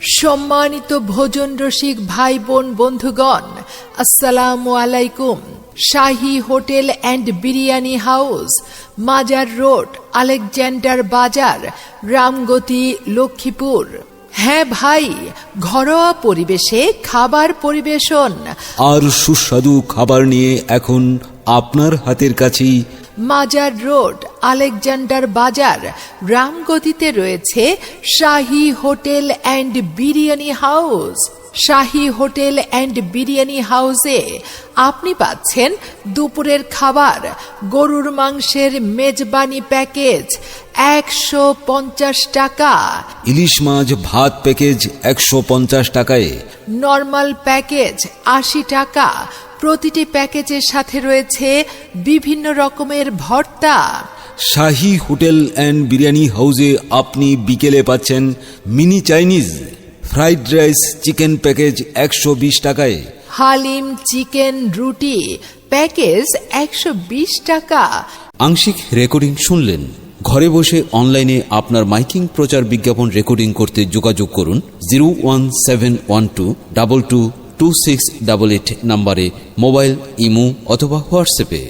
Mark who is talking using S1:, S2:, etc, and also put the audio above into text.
S1: সম্মানিত ভোজন রসিক ভাই বোন বন্ধুগণ আসসালামু আলাইকুম। Shahi hotel and biryani house Mazar road Alexander Bazar Ramgati Lakshmipur. হ্যাঁ ভাই ঘরোয়া পরিবেশে খাবার পরিবেশন।
S2: আর সুস্বাদু খাবার নিয়ে এখন আপনার হাতের কাছেই
S1: মাজার রোড আলেকজান্ডার বাজার রামগতিতে রয়েছে Shahi hotel and biryani house. Shahi hotel and biryani হাউসে আপনি পাচ্ছেন দুপুরের খাবার গরুর মাংসের মেজবানি প্যাকেজ একশো পঞ্চাশ টাকা।
S2: ইলিশ মাছ ভাত প্যাকেজ একশো পঞ্চাশ টাকায়।
S1: নর্মাল প্যাকেজ আশি টাকা। প্রতিটি প্যাকেজের সাথে রয়েছে বিভিন্ন রকমের ভর্তা।
S2: শাহী হোটেল অ্যান্ড বিরিয়ানি হাউসে আপনি বিকেলে পাচ্ছেন mini Chinese. Fried rice chicken package একশো বিশ টাকায়।
S1: হালিম চিকেন রুটি প্যাকেজ একশো বিশ টাকা।
S2: আংশিক রেকর্ডিং শুনলেন। ঘরে বসে অনলাইনে আপনার মাইকিং প্রচার বিজ্ঞাপন রেকর্ডিং করতে যোগাযোগ করুন zero one seven one two double two two six double eight নাম্বারে মোবাইল ইমো অথবা হোয়াটসঅ্যাপে।